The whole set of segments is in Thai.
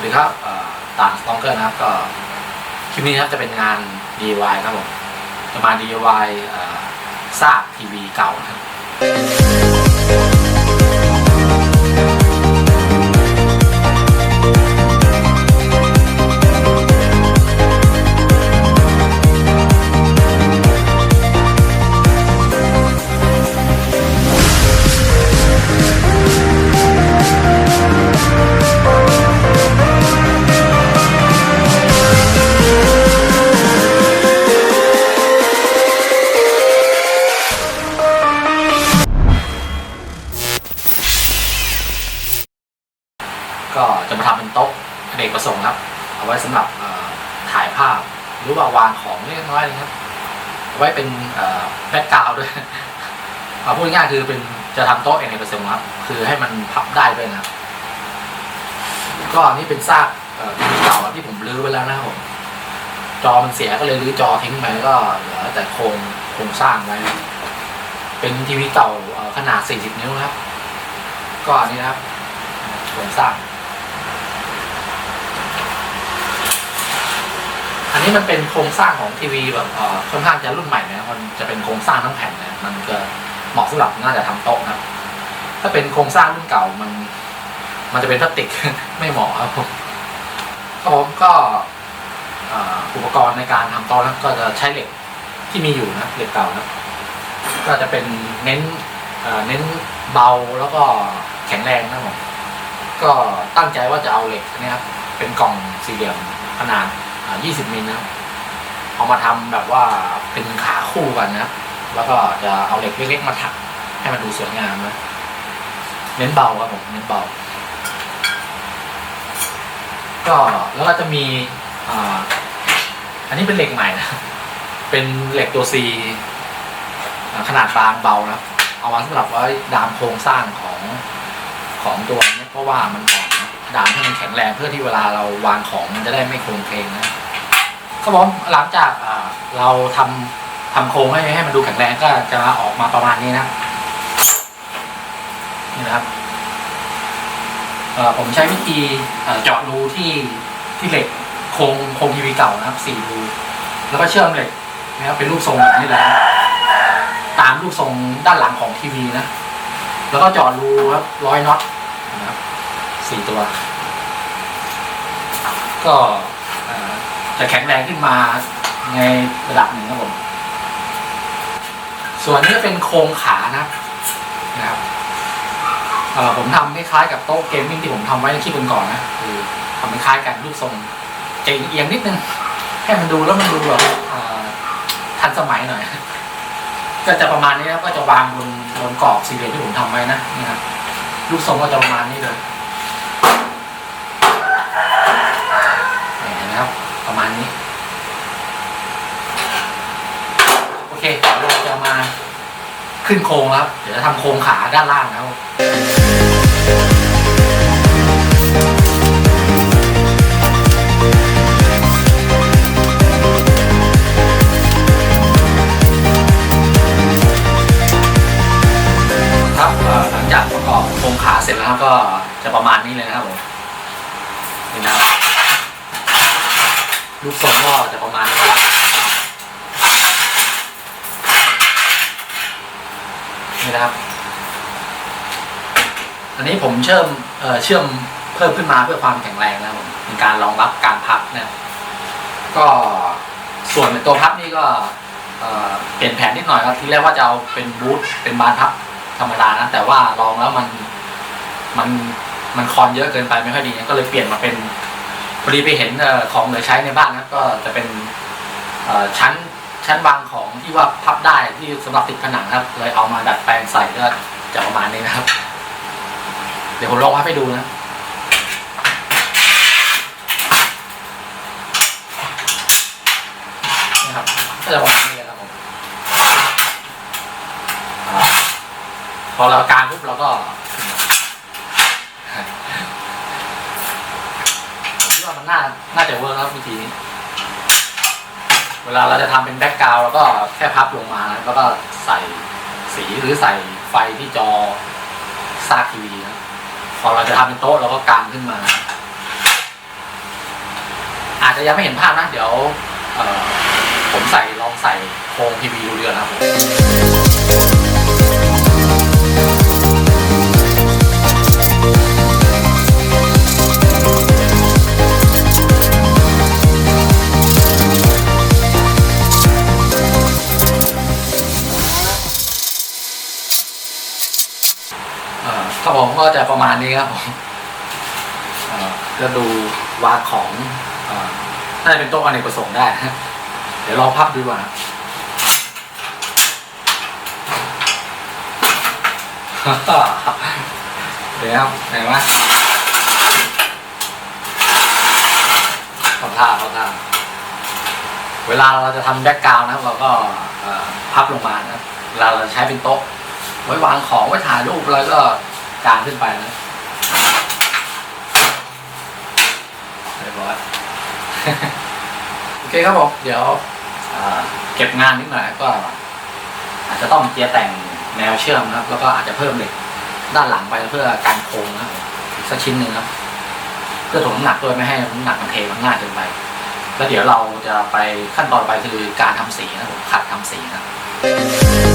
วัสดีครับต่างสตองเกอร์นะครับก็คลิปนี้นะครับจะเป็นงาน DIY ครับผมจะมา DIY ซากทีวีเก่านะครับ ไว้เป็นแบ็กกราวด์ด้วยเอาพูดง่ายคือเป็นจะทำโต๊ะอเนกประสงค์ครับคือให้มันพับได้ด้วยนะก็อันนี่เป็นซากเอ่อทีวีเก่าที่ผมรื้อไว้แล้วนะครับผมจอมันเสียก็เลยรื้อจอทิ้งไปแล้วก็เหลือแต่โครงโครงสร้างไว้ เป็นทีวีเก่าขนาด 40 นิ้วครับ ก็อันนี้นะครับโครงสร้าง อันนี้มันเป็นโครงสร้างของทีวีแบบค่อนข้างจะรุ่นใหม่นะครับมันจะเป็นโครงสร้างทั้งแผ่นนะมันก็เหมาะสำหรับน่าจะทำโต๊ะนะครับถ้าเป็นโครงสร้างรุ่นเก่ามัน มันจะเป็นพลาสติกไม่เหมาะครับผมผมก็อุปกรณ์ในการทำโต๊ะนะก็จะใช้เหล็กที่มีอยู่นะเหล็กเก่านะก็จะเป็นเน้นเน้นเบาแล้วก็แข็งแรงนะครับผมก็ตั้งใจว่าจะเอาเหล็กนะครับเป็นกล่องสี่เหลี่ยมขนาด 20 มิลนะเอามาทำแบบว่าเป็นขาคู่กันนะแล้วก็จะเอาเหล็กเล็กๆมาถักให้มันดูสวยงามนะเน้นเบาครับผมเน้นเบา ก็แล้วก็จะมีอ่าอันนี้เป็นเหล็กใหม่นะเป็นเหล็กตัว C อ่าขนาดบางเบานะเอาไว้สำหรับไว้ดามโครงสร้างของของตัวนี้เพราะว่ามันอ่อนนะดามให้มันแข็งแรงเพื่อที่เวลาเราวางของมันจะได้ไม่โครงเพลงนะ ครับผมหลังจากอ่าเราทำทำโครงให้ให้มันดูแข็งแรงก็จะออกมาประมาณนี้นะนี่นะครับผมใช้วิธีเจาะรูที่ที่เหล็กโครงโครงทีวีเก่านะครับสี่รูแล้วก็เชื่อมเหล็กนะครับเป็นรูปทรงแบบนี้แหละตามรูปทรงด้านหลังของทีวีนะ แล้วก็เจาะรูครับร้อยน็อตนะครับสี่ตัว ก็ จะแข็งแรงขึ้นมาในระดับหนึ่งครับผม ส่วนนี้ก็เป็นโครงขานะครับนะครับผมทำคล้ายๆกับโต๊ะเกมมิ่งที่ผมทำไว้ในคลิปก่อนนะคือทำคล้ายๆกันรูปทรงเอียงเอียงนิดนึงให้มันดูแล้วมันดูแบบทันสมัยหน่อย ก็จะประมาณนี้ครับก็จะวางบนบนกรอบสี่เหลี่ยมที่ผมทำไว้นะนี่ครับรูปทรงก็จะประมาณนี้เลยเห็นไหมครับ ประมาณนี้ โอเคเดี๋ยวเราจะมา ขึ้นโครงแล้วครับเดี๋ยวจะทำโครงขาด้านล่างแล้ว นนี้ผมเชื่อมเชื่อมเพิ่มขึ้นมาเพื่อความแข็งแรงนะครับผมเป็นการรองรับการพับนะครับก็ส่วนในตัวพับนี่ก็เปลี่ยนแผนนิดหน่อยครับทีแรกว่าจะเอาเป็นบูทเป็นบานพับธรรมดานะแต่ว่าลองแล้วมันมันมันคอนเยอะเกินไปไม่ค่อยดีก็เลยเปลี่ยนมาเป็นพอดีไปเห็นของเหลือใช้ในบ้านนะก็จะเป็นชั้นชั้นวางของที่ว่าพับได้ที่สำหรับติดผนังครับเลยเอามาดัดแปลงใส่ก็จะประมาณนี้นะครับ เดี๋ยวผมลองพับให้ดูนะนะครับก็จะประมาณนี้เลยครับผมพอเรากางปุ๊บเราก็ผมคิดว่ามันน่าน่าจะเวิร์กครับวิธีนี้เวลาเราจะทำเป็นแบ็กกราวด์เราก็แค่พับลงมาแล้วก็ใส่สีหรือใส่ไฟที่จอซากทีวีนะ พอเราจะทำเป็นโต๊ะเราก็กางขึ้นมา อาจจะยังไม่เห็นภาพนะ เดี๋ยวผมใส่ลองใส่โครงทีวีดูเดือนะครับ ก็จะประมาณนี้ครับผมเอ่อก็ดูวางของน่าจะเป็นโต๊ะอเนกประสงค์ได้ เดี๋ยวลองพับดูก่อนะเดี๋ยวครับไหนวะเข้าท่าเข้าท่าเวลาเราจะทำแบ็กกราวน์นะครับเราก็พับลงมานะเวลาเราใช้เป็นโต๊ะ ไว้วางของไว้ถ่ายรูปแล้วก็ กางขึ้นไปนะเรียบร้อยโอเคครับผมเดี๋ยวเก็บงานนิดหน่อยก็ อาจจะต้องเจียร์แต่งแนวเชื่อมนะครับ แล้วก็อาจจะเพิ่มเหล็กด้านหลังไปเพื่อการโค้งนะครับสักชิ้นหนึ่งครับ เพื่อถ่วงน้ำหนักด้วยไม่ให้น้ำหนักมันเทมันง่ายเกินไป แล้วเดี๋ยวเราจะไปขั้นตอนไปคือการทำสีนะครับผมขัดทำสีนะครับ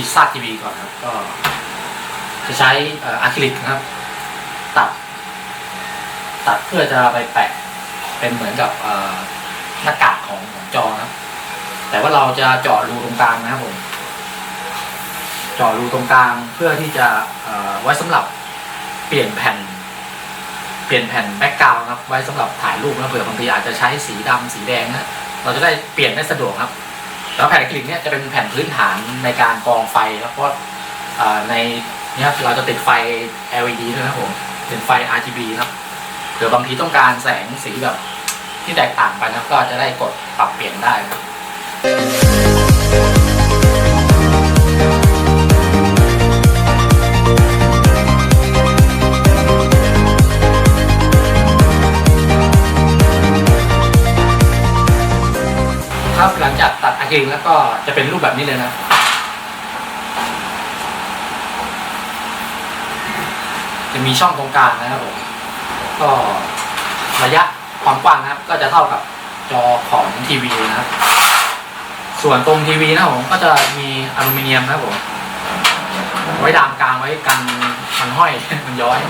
รงทีซาทีวีก่อนครับก็จะใช้อะคริลิกนะครับ ตัด ตัดเพื่อจะไปแปะเป็นเหมือนกับหน้ากากของของจอนะครับ แต่ว่าเราจะเจาะรูตรงกลางนะครับผมเจาะรูตรงกลางเพื่อที่จะไว้สำหรับเปลี่ยนแผ่น เปลี่ยนแผ่นแบ็กกราวน์ครับ ไว้สำหรับถ่ายรูปนะเผื่อบางทีอาจจะใช้สีดำสีแดงนะเราจะได้เปลี่ยนได้สะดวกครับ แล้วแผ่นอะคริลิกเนี่ยจะเป็นแผ่นพื้นฐานในการกรองไฟแล้วก็ในเนี่ยครับเราจะติดไฟ LED ด้วยนะครับผมเป็นไฟ RGB ครับเผื่อบางทีต้องการแสงสีแบบที่แตกต่างไปนะก็จะได้กดปรับเปลี่ยนได้ครับ ลังแล้วก็จะเป็นรูปแบบนี้เลยนะจะมีช่องตรงกลางนะครับผมก็ระยะความกว้างนะครับ ก็จะเท่ากับจอของทีวีนะครับ ส่วนตรงทีวีนะผมก็จะมีอลูมิเนียมนะครับผมไว้ดามกลางไว้กันมันห้อยมันย้อย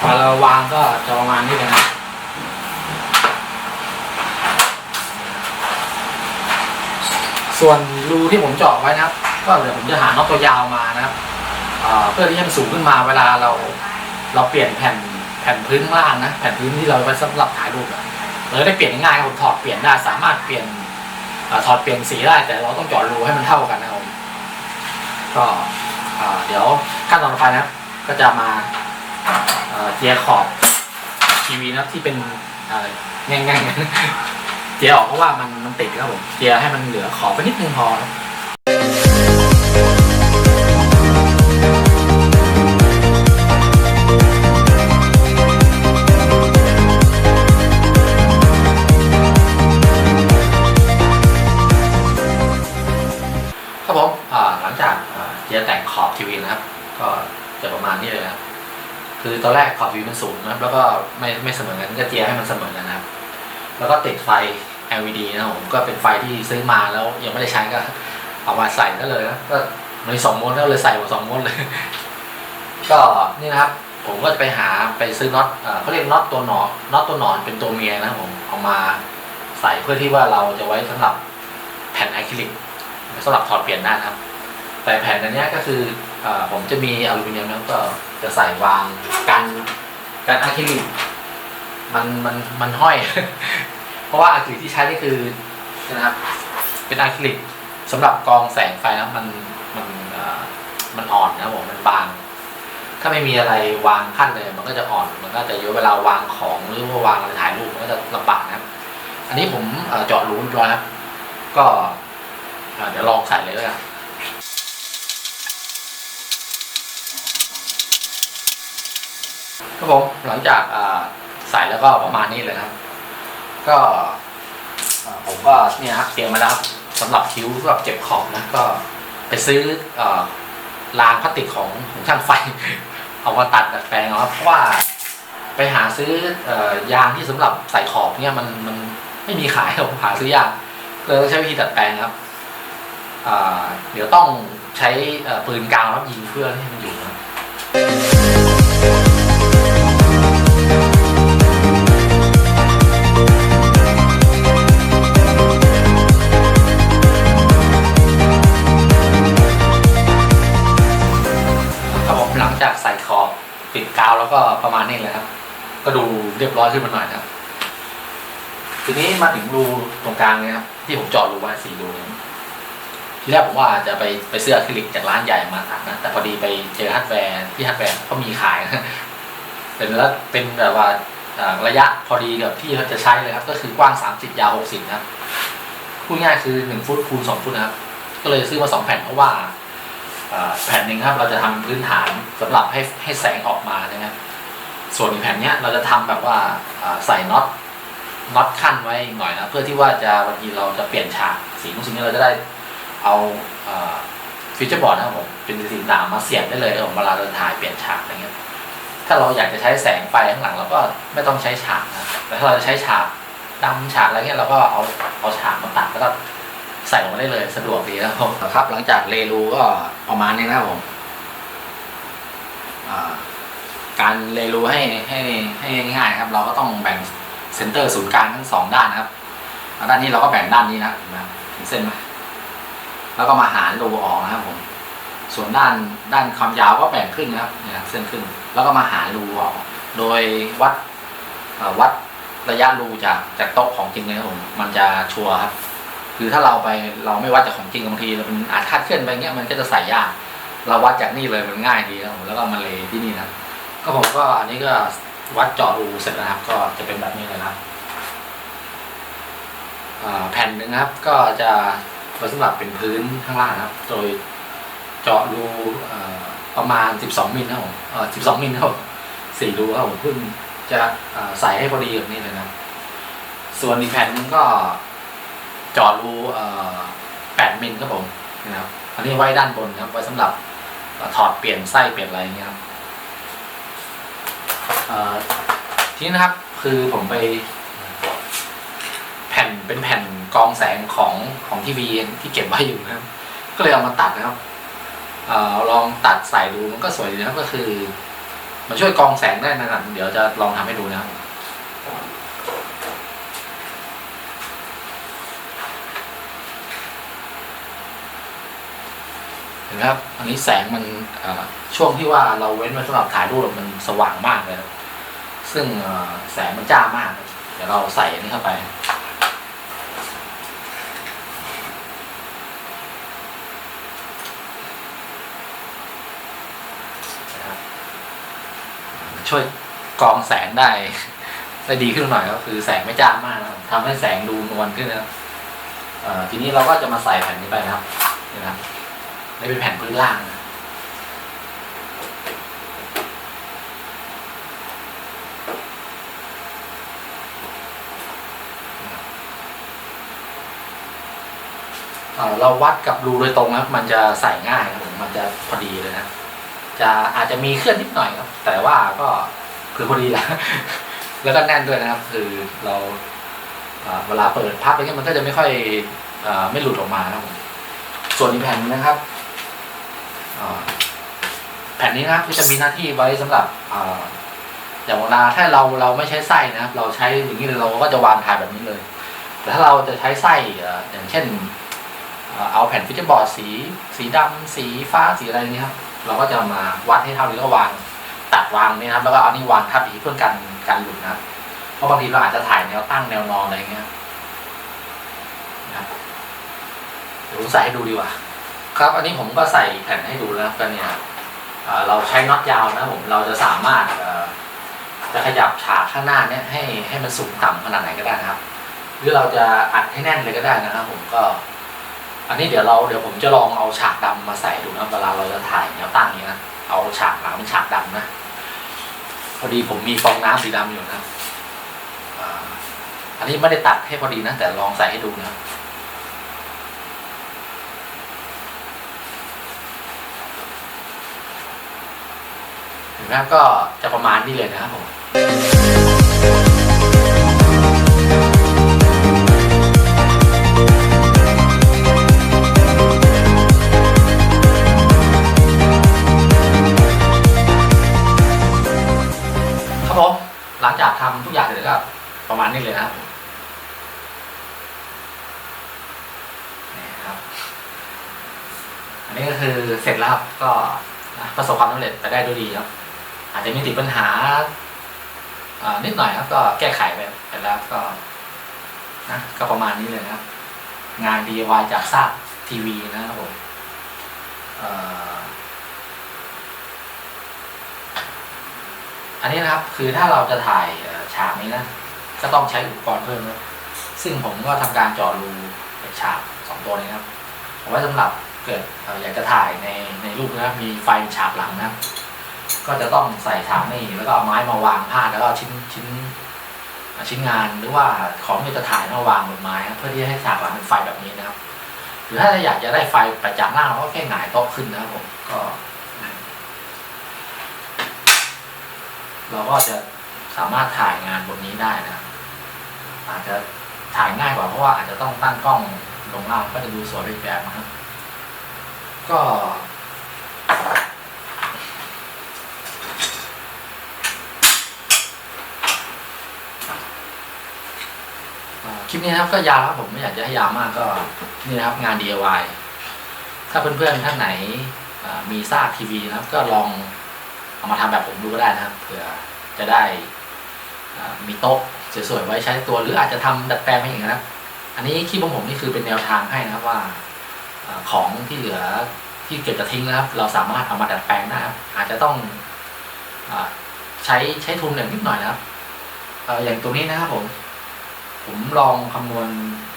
พอเราวางก็จะประมาณนี้เลยนะ ส่วนรูที่ผมเจาะไว้นะครับ ก็เดี๋ยวผมจะหาน็อตตัวยาวมานะครับเพื่อที่ให้มันสูงขึ้นมาเวลาเราเราเปลี่ยนแผ่นแผ่นพื้นข้างล่างนะแผ่นพื้นที่เราไว้สำหรับถ่ายรูปเราจะได้เปลี่ยนง่ายๆครับผมถอดเปลี่ยนได้สามารถเปลี่ยนอถอดเปลี่ยนสีได้แต่เราต้องเจาะรูให้มันเท่ากันนะครับก็เดี๋ยวขั้นตอนต่อไปนะครับ ก็จะมาเจียขอบทีวีนะที่เป็นเอ่อแง่งๆ เจียร์ออกเพราะว่ามันมันติดครับผมเจียร์ให้มันเหลือขอบไปนิดนึงพอครับครับผมหลังจากเจียร์แต่งขอบทีวีนะครับ ก็จะประมาณนี้เลยนะครับคือตอนแรกขอบทีวีมันสูงนะแล้วก็ไม่ไม่เสมอกันก็เจียร์ให้มันเสมอกันนะครับ แล้วก็ติดไฟ LED นะครับผมก็เป็นไฟที่ซื้อมาแล้วยังไม่ได้ใช้ก็เอามาใส่ก็เลยนะก็มีสองโมดก็เลยใส่หมดสองโมดเลย ก็นี่นะครับ ผมก็จะไปหาไปซื้อน็อตเขาเรียกน็อตตัวหนอนน็อตตัวหนอนเป็นตัวเมียนะครับผมเอามาใส่เพื่อที่ว่าเราจะไว้สำหรับแผ่นอะคริลิกสำหรับถอดเปลี่ยนได้นะครับ แต่แผ่นอันนี้ก็คืออผมจะมีอลูมิเนียมแล้วก็จะใส่วางกันกันอะคริลิกมันมันมันห้อย เพราะว่าอะคริลิกที่ใช้นี่คือนะครับเป็นอะคริลิกสำหรับกองแสงไฟนะมันมันมันอ่อนนะผมมันบาง ถ้าไม่มีอะไรวางขั้นเลย มันก็จะอ่อน มันก็จะเยอะเวลาวางของหรือว่าวางอะไรถ่ายรูปมันก็จะลำบากนะครับ อันนี้ผมเจาะรูเรียบร้อยครับก็เดี๋ยวลองใส่เลยแล้วกันครับผมหลังจากใส่แล้วก็ประมาณนี้เลยนะครับ ก็อ่อผมก็เนี่ยครับเตรียมมาแล้วครับสำหรับคิ้วสำหรับเก็บขอบนะก็ไปซื้อเอ่อรางพลาสติกของของช่างไฟ เอามาตัดดัดแปลงเอาครับเพราะว่าไปหาซื้อเอ่อยางที่สำหรับใส่ขอบเนี่ยมันมันไม่มีขายผมหาซื้อยากก็เลยต้องใช้วิธีดัดแปลงครับอ่าเดี๋ยวต้องใช้เอ่อปืนกาวครับยิงเพื่อให้มันอยู่นะครับ ก็ดูเรียบร้อยขึ้นมาหน่อยนะครับทีนี้มาถึงรูตรงกลางเนี่ยครับที่ผมเจาะรูไว้สี่รูเนี่ยทีแรกผมว่าจะไปไปเสื้ออะคริลิกจากร้านใหญ่มาตัดนะแต่พอดีไปเจอฮัตแวร์ที่ฮัตแวร์เขามีขายนะเป็นแล้วเป็นแบบว่าระยะพอดีกับที่เขาจะใช้เลยครับ ก็คือกว้าง 30 ยาว 60นะครับพูดง่ายคือ 1 ฟุตคูณ 2 ฟุตนะครับ ก็เลยซื้อมาสองแผ่นเพราะว่าแผ่นหนึ่งครับ เราจะทำพื้นฐานสำหรับให้ให้แสงออกมานะครับ ส่วนแผ่นเนี้ยเราจะทำแบบว่าใส่น็อตน็อตขั้นไว้หน่อยนะเพื่อที่ว่าจะบางทีเราจะเปลี่ยนฉากสีนู้นสีนี้เราจะได้เอาฟิวเจอร์บอร์ดนะครับผมเป็นสีต่างมาเสียบได้เลยผมเวลาเราถ่ายเปลี่ยนฉากอะไรเงี้ยถ้าเราอยากจะใช้แสงไฟข้างหลังเราก็ไม่ต้องใช้ฉากนะแต่ถ้าเราจะใช้ฉากดำฉากอะไรเงี้ยเราก็เอาเอาฉากมาตัดแล้วก็ใส่ลงมาได้เลยสะดวกดีนะครับผมครับ หลังจากเรรูก็ประมาณนี้นะครับผมอ่า การเรรูให้ให้ให้ง่ายๆครับ เราก็ต้องแบ่งเซนเตอร์ศูนย์กลางทั้งสองด้านนะครับด้านนี้เราก็แบ่งด้านนี้นะครับเห็นไหมเห็นเส้นไหมแล้วก็มาหารรูออกนะครับผมส่วนด้านด้านความยาวก็แบ่งครึ่งนะครับเนี่ยเส้นครึ่งแล้วก็มาหารรูออก โดยวัดวัดระยะรูจากจากโต๊ะของจริงเลยครับผมมันจะชัวร์ครับคือถ้าเราไปเราไม่วัดจากของจริงบางทีมันอาจคาดเคลื่อนไปเงี้ยมันก็จะใส่ยาก เราวัดจากนี่เลยมันง่ายดีครับผมแล้วก็มาเลที่นี่นะครับ ก็ผมก็อันนี้ก็วัดเจาะรูเสร็จแล้วนะครับ ก็จะเป็นแบบนี้เลยนะครับแผ่นหนึ่งครับ ก็จะไว้สำหรับเป็นพื้นข้างล่างครับ โดยเจาะรูประมาณ 12 มิลนะครับผม12 มิลครับสี่รูครับผมเพิ่งจะใส่ให้พอดีแบบนี้เลยนะ ส่วนอีกแผ่นนึงก็เจาะรู8มิลครับผมนะครับ อันนี้ไว้ด้านบนครับ ไว้สำหรับถอดเปลี่ยนไส้เปลี่ยนอะไรอย่างเงี้ยครับ ทีนี้นะครับคือผมไป แผ่นเป็นแผ่นกองแสงของของทีวีที่เก็บไว้อยู่นะครับ ก็เลยเอามาตัดนะครับอลองตัดใส่ดูมันก็สวยดีนะครับก็คือ มันช่วยกองแสงได้นะครับเดี๋ยวจะลองทำให้ดูนะครับเห็นไหมครับ อันนี้แสงมันช่วงที่ว่าเราเว้นไว้สำหรับถ่ายรูปมันสว่างมากเลยครับ ซึ่งแสงมันจ้ามาก เดี๋ยวเราใส่อันนี้เข้าไป ช่วยกองแสงได้ได้ดีขึ้นหน่อยก็คือแสงไม่จ้ามากนะทำให้แสงดูนวลขึ้นนะทีนี้เราก็จะมาใส่แผ่นนี้ไปนะครับนี่นะครับนี่เป็นแผ่นพื้นล่างนะ เราวัดกับรูโดยตรงนะครับ มันจะใส่ง่ายครับผมมันจะพอดีเลยนะ จะอาจจะมีเคลื่อนนิดหน่อยครับ แต่ว่าก็คือพอดีแล้วแล้วก็แน่นด้วยนะครับ คือเราเวลาเปิดพับอะไรเงี้ยมันก็จะไม่ค่อยอไม่หลุดออกมานะผมส่วนอีกแผ่นหนึงนะครับแผ่นนี้นะครับก็จะมีหน้าที่ไว้สำหรับอย่างเวลาถ้าเราเราไม่ใช้ไส้นะครับ เราใช้อย่างนี้เลยเราก็จะวางถ่ายแบบนี้เลยแต่ถ้าเราจะใช้ไส่อย่างเช่น เอาแผ่นฟิชเจอร์บอร์ดสี สีดำสีฟ้าสีอะไรนี้ครับเราก็จะมาวัดให้เท่านี้แล้วก็วางตัดวางนี่นะครับแล้วก็เอานี่วางทับอีกเพื่อกันการหลุดนะครับเพราะบางทีเราอาจจะถ่ายแนวตั้งแนวนอนอะไรอย่างเงี้ยนะครับเดี๋ยวใส่ให้ดูดีกว่า ครับอันนี้ผมก็ใส่แผ่นให้ดูแล้วก็เนี่ยเราใช้น็อตยาวนะผมเราจะสามารถจะขยับฉากข้างหน้าเนี่ยให้ให้มันสูงต่ำขนาดไหนก็ได้นะครับ หรือเราจะอัดให้แน่นเลยก็ได้นะครับ ผมก็ อันนี้เดี๋ยวเราเดี๋ยวผมจะลองเอาฉากดำมาใส่ดูนะเวลาเราจะถ่ายแนวตั้งอย่างนี้นะเอาฉากหลังเป็นฉากดำนะ พอดีผมมีฟองน้ำสีดำอยู่นะอันนี้ไม่ได้ตัดให้พอดีนะแต่ลองใส่ให้ดูนะเห็นไหมก็จะประมาณนี้เลยนะครับผม ก็ประมาณนี้เลยนะครับ งาน DIY จากซากทีวีนะครับผมอันนี้นะครับคือถ้าเราจะถ่ายฉากนี้นะ ก็ต้องใช้อุปกรณ์เพิ่มนะซึ่งผมก็ทำการจาะรูฉากสองตัวนี้ครับเอาไว้สำหรับเกิดออยากจะถ่ายในในรูปนะครับมีไฟฉากหลังนะ ก็จะต้องใส่ฉากนี่แล้วก็เอาไม้มาวางพาดแล้วก็ชิ้นชิ้น ชิ้นงานหรือว่าของที่จะถ่ายมาวางบนไม้ครับเพื่อที่ให้ฉากหลังเป็นไฟแบบนี้นะครับ หรือถ้าอยากจะได้ไฟประจากหน้าเราก็แค่หงายโต๊ะขึ้นนะครับผมก็ เราก็จะสามารถถ่ายงานบนนี้ได้นะครับอาจจะถ่ายง่ายกว่าเพราะว่าอาจจะต้องตั้งกล้องลงล่างก็จะดูสวยไปอีกแบบนะครับ ก็ คลิปนี้นะครับก็ยาวครับผมไม่อยากจะให้ยาวมากก็นี่นะครับงาน DIY ถ้าเพื่อนๆท่านไหนมีซากทีวีนะครับ ก็ลองเอามาทำแบบผมดูก็ได้นะครับเผื่อจะได้มีโต๊ะสวยๆไว้ใช้ตัว หรืออาจจะทำดัดแปลงไปอย่างนะครับ อันนี้คลิปของผมนี่คือเป็นแนวทางให้นะครับว่าของที่เหลือที่เก็บจะทิ้งนะครับ เราสามารถเอามาดัดแปลงได้ครับ อาจจะต้องอใช้ใช้ทุนอย่างนิดหน่อยนะครับอย่างตัวนี้นะครับผม ผมลองคำนวณ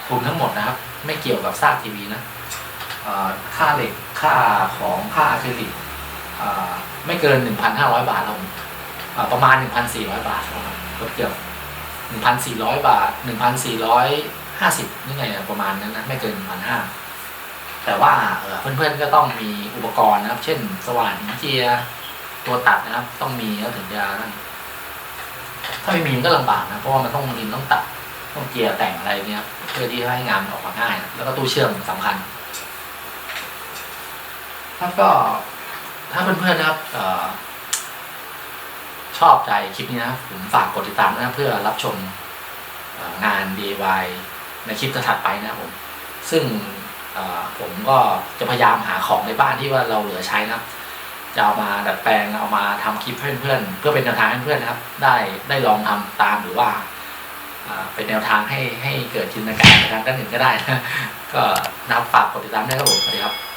ทุนทั้งหมดนะครับ ไม่เกี่ยวกับซากทีวีนะค่าเหล็กค่าของค่าอะคริลิกไม่เกิน 1,500 บาทครับผมประมาณ 1,400 บาทครับเกือบเกือบ1,400 บาท 1,450นี่ไงอะประมาณนั้นนะไม่เกิน 1,500 แต่ว่าเพื่อนๆก็ต้องมีอุปกรณ์นะครับ เช่นสว่านหินเจียตัวตัดนะครับ ต้องมีแล้วถึงจะนั่นถ้าไม่มีมันก็ลำบากนะ เพราะว่ามันต้องริมต้องตัด ต้องเกียร์แต่งอะไรเนี่ยเพื่อที่ให้งานออกมาง่าย แล้วก็ตู้เชื่อมสำคัญแล้วก็ถ้าเพื่อนๆนะครับออชอบใจคลิปนี้นะผมฝากกดติดตามนะเพื่อรับชมงาน DIY ในคลิปถัดไปนะผม ซึ่งผมก็จะพยายามหาของในบ้านที่ว่าเราเหลือใช้นะจะเอามาดัดแปลงเอามาทำคลิปให้เพื่อนๆเพื่อเป็นแนวทางให้เพื่อนๆนะครับ ได้ได้ลองทำตามหรือว่า เป็นแนวทางให้ให้เกิดจินตนาการในทางด้านอื่นก็ได้นะก็นับฝากกดติดตามได้ครับผมสวัสดีครับ